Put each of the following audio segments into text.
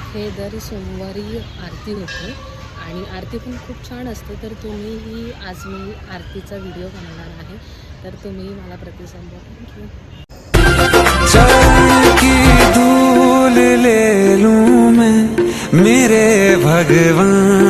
इथे दर सोमवारी आरती होते आणि आरती पण खूप छान असते तर तुम्हीही आज मी आरतीचा व्हिडिओ बनवणार आहे. तर तुम्ही मला प्रतिसाद द्या थँक्यू धूल ले मैं मेरे भगवान।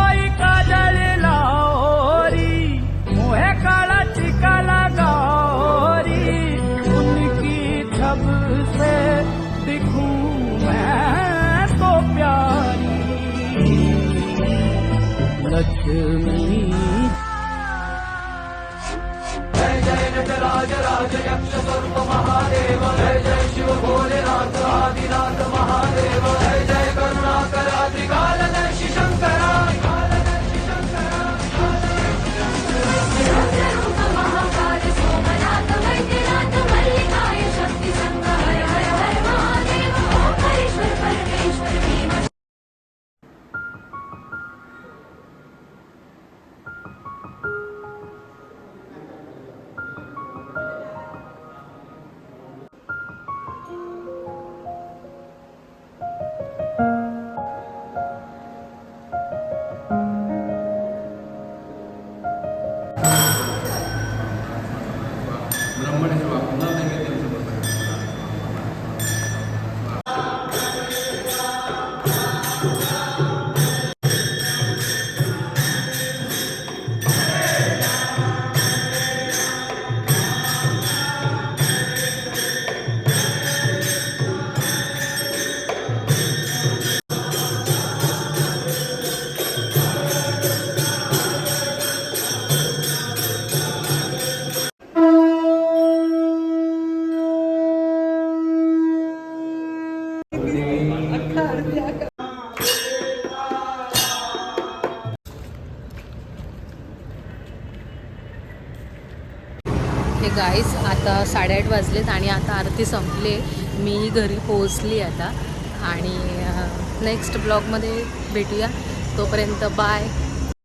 से दिखूं मैं तो प्यारी। लक्ष्मी महाकाल 여러 번 해왔구나. हे गाईस आता साडेआठ वाजलेत आणि आता आरती संपली. मी घरी पोहोचली आता. आणि नेक्स्ट ब्लॉगमध्ये भेटूया. तोपर्यंत बाय